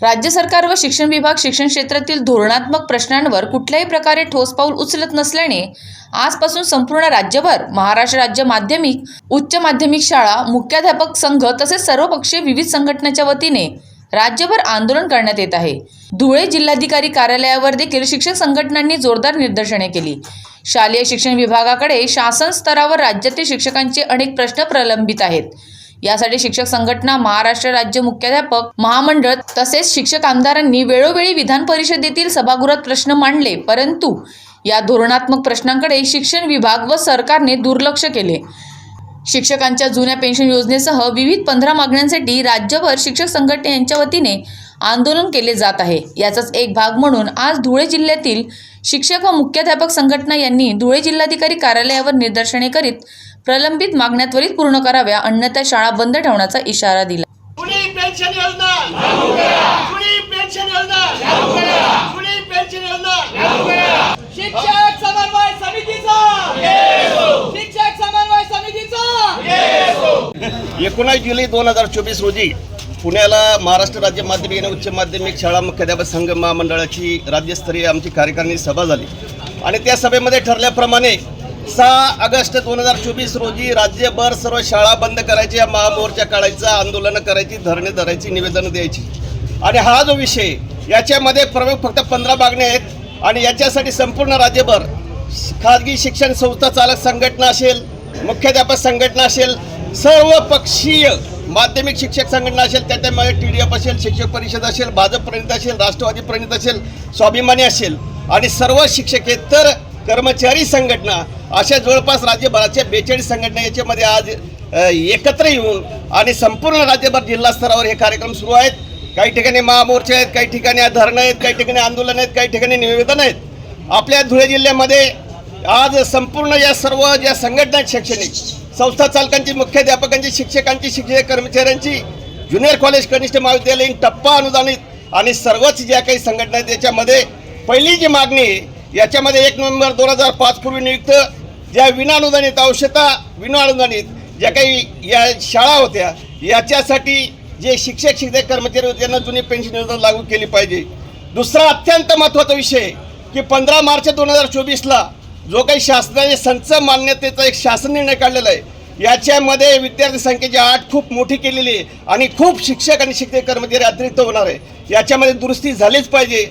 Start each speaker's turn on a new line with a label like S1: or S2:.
S1: राज्य सरकार व शिक्षण विभाग शिक्षण क्षेत्रातील धोरणात्मक प्रश्नांवर कुठल्याही प्रकारे ठोस पाऊल उचलत नसल्याने आजपासून संपूर्ण राज्यभर महाराष्ट्र राज्य माध्यमिक उच्च माध्यमिक शाळा मुख्याध्यापक संघ तसेच सर्वपक्षीय विविध संघटनेच्या वतीने राज्यभर आंदोलन करण्यात येत आहे. धुळे जिल्हाधिकारी कार्यालयावर देखील शिक्षक संघटनांनी जोरदार निदर्शने केली. शालेय शिक्षण विभागाकडे शासन स्तरावर राज्यातील शिक्षकांचे अनेक प्रश्न प्रलंबित आहेत. यासाठी शिक्षक संघटना महाराष्ट्र राज्य मुख्याध्यापक महामंडळ तसेच शिक्षक आमदारांनी वेळोवेळी विधान परिषदेतील सभागृहात प्रश्न मांडले. परंतु या धोरणात्मक प्रश्नांकडे शिक्षण विभाग व सरकारने दुर्लक्ष केले. शिक्षकांच्या जुन्या पेन्शन योजनेसह विविध पंधरा मागण्यांसाठी राज्यभर शिक्षक संघटने यांच्या वतीने आंदोलन केले जात आहे. याचाच एक भाग म्हणून आज धुळे जिल्ह्यातील शिक्षक व मुख्याध्यापक संघटना यांनी धुळे जिल्हाधिकारी कार्यालयावर निदर्शने करीत प्रलंबित मागण्या त्वरित पूर्ण कराव्या अन्यथा शाळा बंद ठेवण्याचा इशारा दिला.
S2: जुनी पेन्शन योजना? जुनी पेन्शन योजना? जुनी पेन्शन योजना? शिक्षक समन्वय समितीचा? शिक्षक समन्वय समितीचा?
S3: एकोणावीस जुलै दोन हजार चोवीस रोजी पुण्याला महाराष्ट्र राज्य माध्यमिक आणि उच्च माध्यमिक शाळा मुख्याध्यापक संघ महामंडळाची राज्यस्तरीय आमची कार्यकारिणी सभा झाली. आणि त्या सभेमध्ये ठरल्याप्रमाणे सहा ऑगस्ट दोन हजार चोवीस रोजी राज्यभर सर्व शाळा बंद करायच्या महामोर्चा काढायचा आंदोलनं करायची धरणे धरायची निवेदनं द्यायची. आणि हा जो विषय याच्यामध्ये प्रमुख फक्त पंधरा मागण्या आहेत. आणि याच्यासाठी संपूर्ण राज्यभर खाजगी शिक्षण संस्था चालक संघटना असेल मुख्याध्यापक संघटना असेल सर्व पक्षीय माध्यमिक शिक्षक संघटना असेल त्याच्यामध्ये टी डी एफ असेल शिक्षक परिषद असेल भाजप प्रणित असेल राष्ट्रवादी प्रणित असेल स्वाभिमानी असेल. आणि सर्व शिक्षकेतर कर्मचारी संघटना अशा जवळपास राज्यभराच्या बेचाळीस संघटना याच्यामध्ये आज एकत्र येऊन आणि संपूर्ण राज्यभर जिल्हा स्तरावर हे कार्यक्रम सुरू आहेत. काही ठिकाणी महामोर्चे आहेत काही ठिकाणी धरणं आहेत काही ठिकाणी आंदोलन आहेत काही ठिकाणी निवेदन आहेत. आपल्या धुळे जिल्ह्यामध्ये आज संपूर्ण या सर्व ज्या संघटना आहेत शैक्षणिक संस्था चालकांची मुख्याध्यापकांची शिक्षकांची शिक्षक कर्मचाऱ्यांची ज्युनियर कॉलेज कनिष्ठ महाविद्यालयीन टप्पा अनुदानित आणि सर्वच ज्या काही संघटना आहेत त्याच्यामध्ये पहिली जी मागणी आहे याच्यामध्ये एक नोव्हेंबर दोन हजार पाच पूर्वी नियुक्त ज्या विनाअनुदानित औषधा विनाअनुदानित ज्या काही या शाळा होत्या याच्यासाठी जे शिक्षक शिक्षक कर्मचारी होते त्यांना जुनी पेन्शन योजना लागू केली पाहिजे. दुसरा अत्यंत महत्त्वाचा विषय की पंधरा मार्च दोन हजार चोवीसला जो काही शासनाने संच मान्यतेचा एक शासन निर्णय काढलेला आहे याच्यामध्ये विद्यार्थी संख्येची आठ खूप मोठी केलेली आहे आणि खूप शिक्षक आणि शिक्षक कर्मचारी अतिरिक्त होणार आहे. याच्यामध्ये दुरुस्ती झालीच पाहिजे.